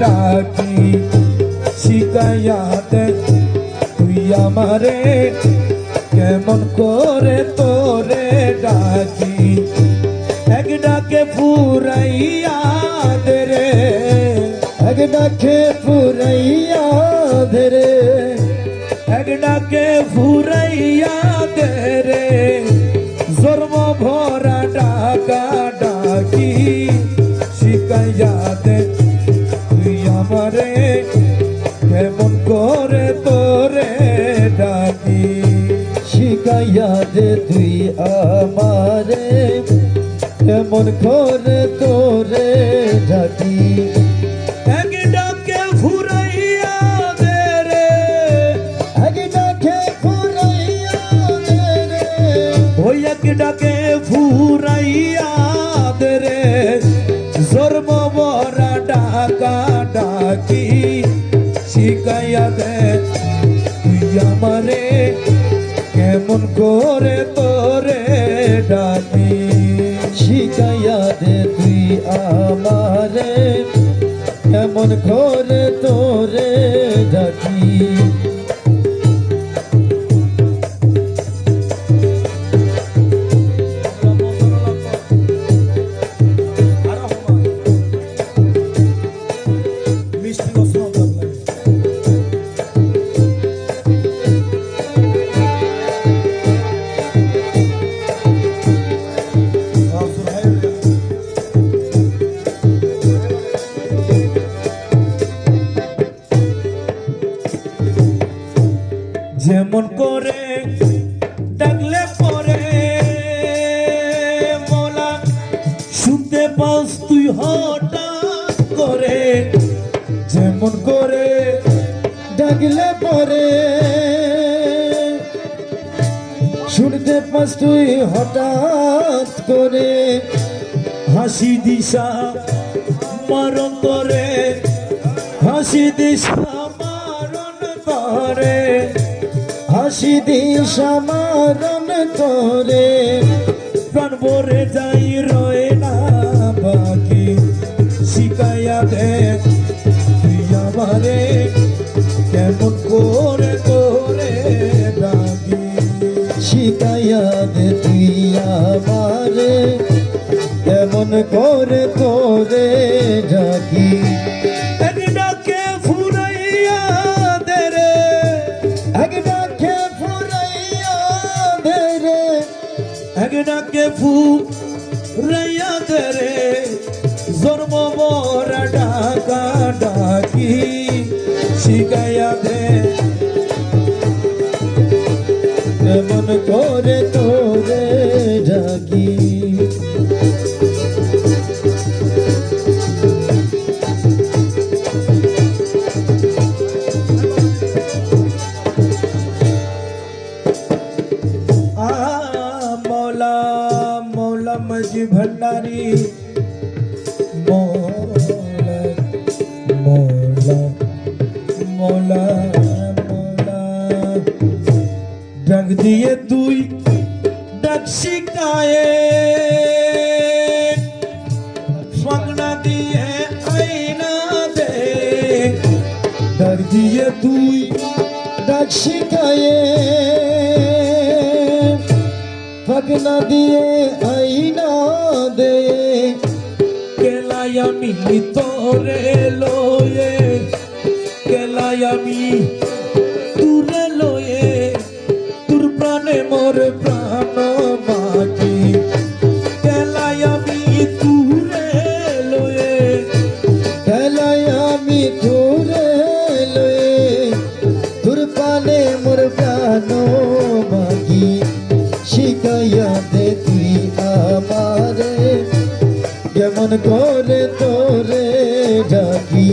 ডাকি শিকাইয়া দে, তুই আমারে কেমন করে তোরে ডাকি। এক ডাকে ফুরাইয়া দে রে, এক ডাকে ফুরাইয়া ধরে এক ডাকে ফুরাইয়া শিকাইয়া দে তুই আমারে। কেমন করে তোরে এক ডাকে ফুরাইয়া দে রে। ডাকে ডাকা দে তুই আমারে। কেমন করে তোরে ডাকি? শিকাইয়া দে তুই আমারে। কেমন করে তোরে ডাকি? পাস তুই হঠাৎ করে, যেমন করে ডাকলে পরে। শুনতে পাস তুই হঠাৎ করে, হাসি দিশা মারণ করে, হাসি দিশা মারণ করে, হাসি দিশা মারণ করে। প্রাণ ভরে যাই রয়ে না বাকি শিকাইয়া দে। তুই আমারে কেমন করে করে ডাকি? শিকাইয়া দে তুই আমারে কেমন করে তোরে ডাকি? এক ডাকে ফুরাইয়া দে রে জন্ম বরা ডাকা ডাকি শিকাইয়া দিয়ে তুই ডাক শিখায়ে। ফাগনা দিয়ে আইনা দে। কেলাই আমি তোরে কেমন করে তোরে ডাকি।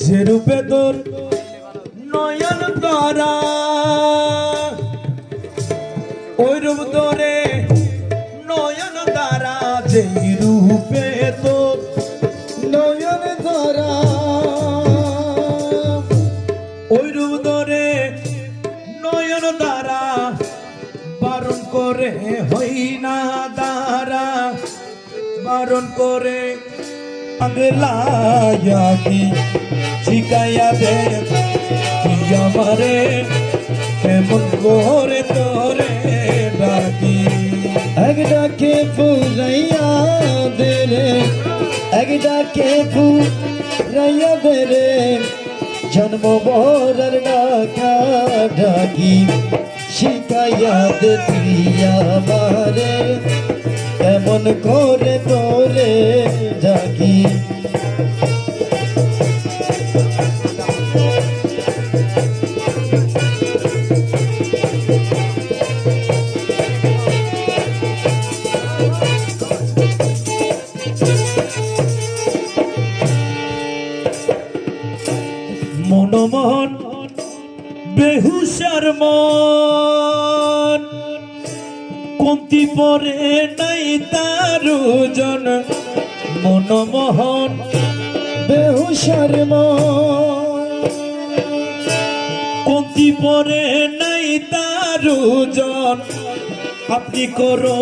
যে রূপে তোর নয়ন তারা, ওই রূপ তোরে নয়ন তারা, যেই রূপে না দারা বারণ করে পাগলায়া কি শিকায়া দে আমারে কেমন করে তোরে ডাকি? এক ডাকে ফুলাইয়া দে রে, এক ডাকে ফুলাইয়া দে রে। জন্ম বরার ডাকা ডাকি শিকায়াত দে তুই আমারে করে তোরে ডাকি। মনমোহন বেহুসার মন। কমতি পরে নাই তার জন মনমোহন বেহুশার কমতি পরে নাই তার জন আপনি করো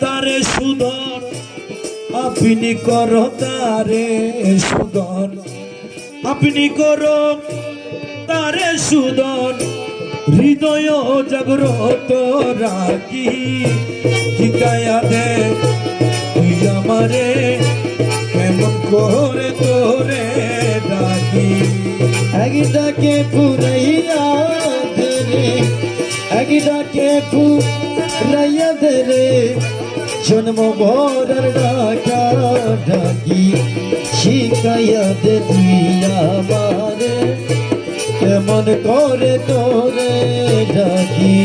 তারে সুদর আপনি করো তারে সুদর আপনি করো তারে সুদর হৃদয় জাগ্রত রাখি। শিকায়া দে, তুই আমারে কেমন করে তোরে ডাকি। এক ডাকে ফুরাইয়া দে রে, এক ডাকে ফুরাইয়া দে রে, জন্ম ভরার ডাকা ডাকি। শিকাইয়া দে দিয়া মারে কেমন করে তোরে ডাকি।